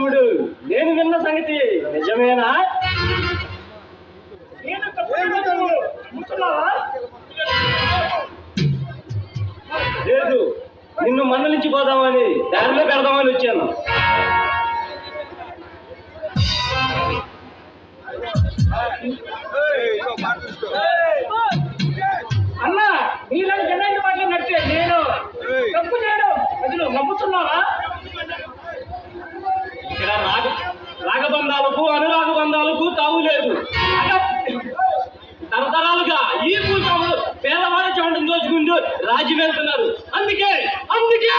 తమ్ముడు నేను విన్న సంగతి నిజమేనా? లేదు. నిన్ను మందలించి పోదామని దారిలో పెడదామని వచ్చాను. అన్న నీలాంటి రాజీ వెళ్తున్నారు అందుకే అందుకే!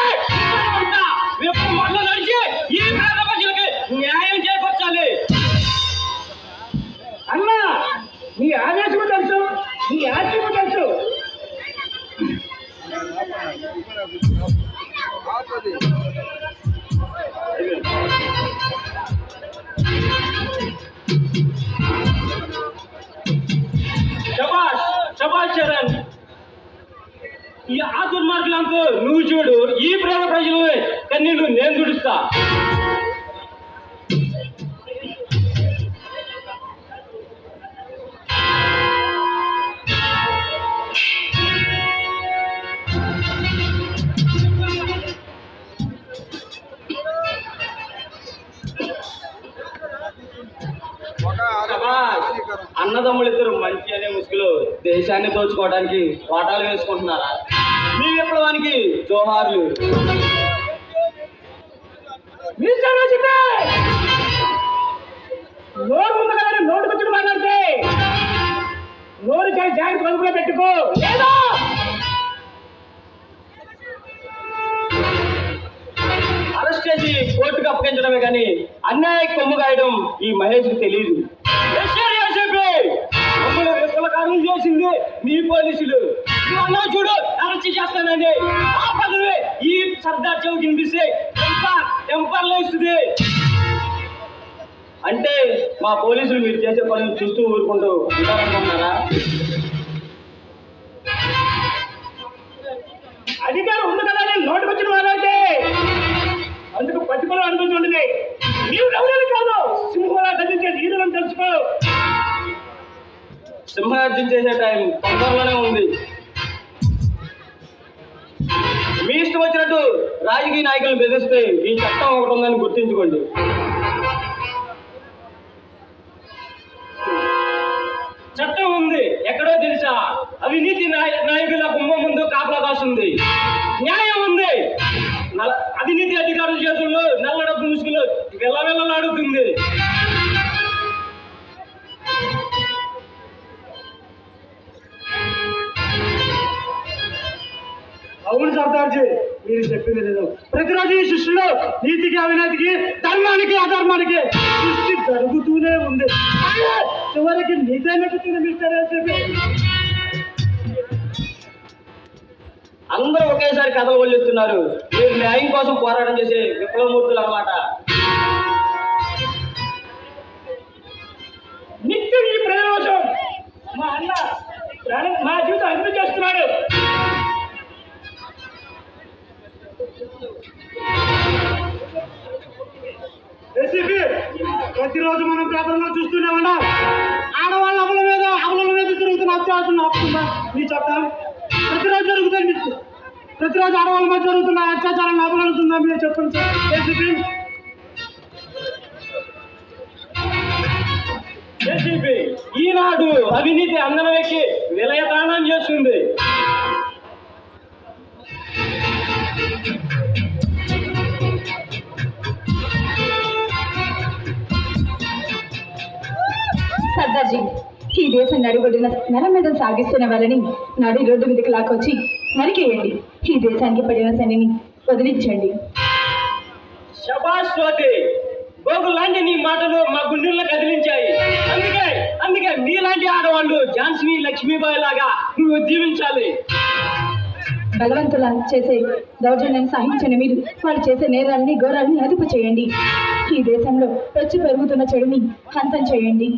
ఈ ఆ దుర్మార్గులంతా నువ్వు చూడు. ఈ ప్రేమ ప్రజలు కన్నీళ్ళు నేను దుడుస్తా అన్నదమ్ములిద్దరు మంచి అనే ముసుగులు దేశాన్ని దోచుకోవడానికి వాటాలు వేసుకుంటున్నారా? మీ విప్లవానికి జోహార్లు? నోరు ముందు కదా మాట్లాడితే! నోరు కలుపులో పెట్టుకో! లేదా అరెస్ట్ చేసి కోర్టుకు అప్పగించడమే కానీ అన్యాయ కొమ్ము కాయడం ఈ మహేష్కి తెలియదు మమ్మల్ని చేసింది మీ పోలీసులు. అన్నా చూడు అరెస్ట్ చేస్తానండి ఆ పదవి ఈ సర్దార్ చౌక్ వినిపిస్తే టెంపర్ ఇస్తుంది అంటే మా పోలీసులు మీరు చేసే పనులు చూస్తూ ఊరుకుంటూ ఉంటారనుకుంటున్నారా? అధికారం ఉంది కదా నేను నోటు వచ్చిన మాట్లాడితే అందుకు పట్టుకోవడం అనిపిస్తుంటుంది మీరు ఎవరైనా కాదు. సింహరాజ్యం చేసే టైం తొందరలోనే ఉంది. మీ ఇష్టం వచ్చినట్టు రాజకీయ నాయకులను బెదిరిస్తే ఈ చట్టం ఒకటి ఉందని గుర్తించుకోండి. చట్టం ఉంది ఎక్కడో తెలుసా? అవినీతి నాయకుల కుంభం ముందు కాపలా కాస్తుంది. న్యాయం ఉంది. అవినీతి అధికారుల చేతుల్లో నల్ల డబ్బు ముసుగులో వెళ్ళ వెళ్ళలాడుతుంది అవును సర్దార్జీ మీరు చెప్పింది లేదు ప్రతిరోజు ఈ సృష్టిలో నీతికి అవినీతికి ధర్మానికి అధర్మానికి సృష్టి జరుగుతూనే ఉంది. చివరికి నీతైనట్టు నెక్కుతుంది మిస్టర్ అందరూ ఒకేసారి కథలు వల్లిస్తున్నారు మీరు న్యాయం కోసం పోరాటం చేసే విప్లవమూర్తులు ఏసీపీ ప్రతిరోజు మనం పేపర్లో చూస్తూనే ఉన్నాం ఆడవాళ్ళ అమల మీద అమల మీద జరుగుతున్న అత్యాచారం ఆపుతుందా నీ చట్టం ప్రతిరోజు జరుగుతుంది ప్రతిరోజు ఆడవాళ్ళ మీద జరుగుతున్న అత్యాచారం ఆపగలుగుతుందా మీరు చెప్పండి సార్. ఏసీపీ. ఏసీపీ ఈనాడు అవినీతి అందరం ఎక్కి విలయతానం చేస్తుంది. సర్దార్జీ ఈ దేశం నడిబడిన నర మీద సాగిస్తున్న వాళ్ళని నడి రోడ్డు మీదకి లాక్కొచ్చి నరికేయండి ఈ దేశానికి పడిన శనిని వదిలించండి. శబాష్ నీ మాటలు మా గుండెల్లో కదిలించాయి. అందుకే అందుకే మీలాంటి ఆడవాళ్ళు ఝాన్సీ లక్ష్మీబాయి లాగా నువ్వు జీవించాలి. బలవంతుల చేసే దౌర్జన్యాన్ని సహించని మీరు వాళ్ళు చేసే నేరాలని ఘోరాలని అదుపు చేయండి. ఈ దేశంలో వచ్చి పెరుగుతున్న చెడుని హంతం చేయండి.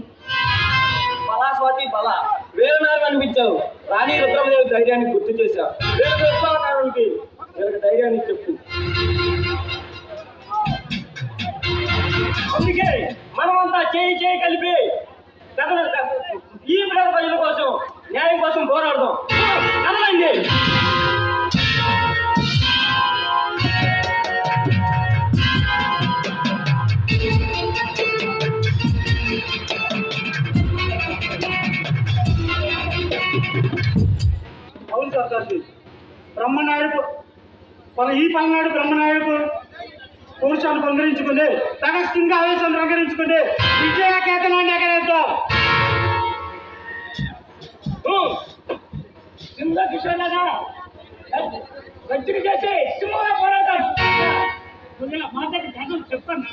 పార్టీ బల. వేలనారు అనిపించావు. రాణి రుద్రమదేవి ధైర్యాన్ని గుర్తు చేశావు. వేరు విప్లవకారులకి వీళ్ళకి ధైర్యాన్ని చెప్పు. అందుకే మనమంతా చేయి చేయి కలిపి ఈ ప్రజల కోసం న్యాయం కోసం పోరాడదాం. కదలండి బ్రహ్మనాయుడు ఈ పల్నాడు బ్రహ్మనాయుడు పురుషాన్ని పొందరించుకుంది భగత్ సింగ్ ఆవేశం రంగరించుకుంది విజయ కేతనాన్ని ఎగరేద్దాం. సింహ కిషోర్ గట్టిగా చేసి సింహంగా పోరాడతాం. మాట్లాడి చెప్పన్నా? చెప్పండి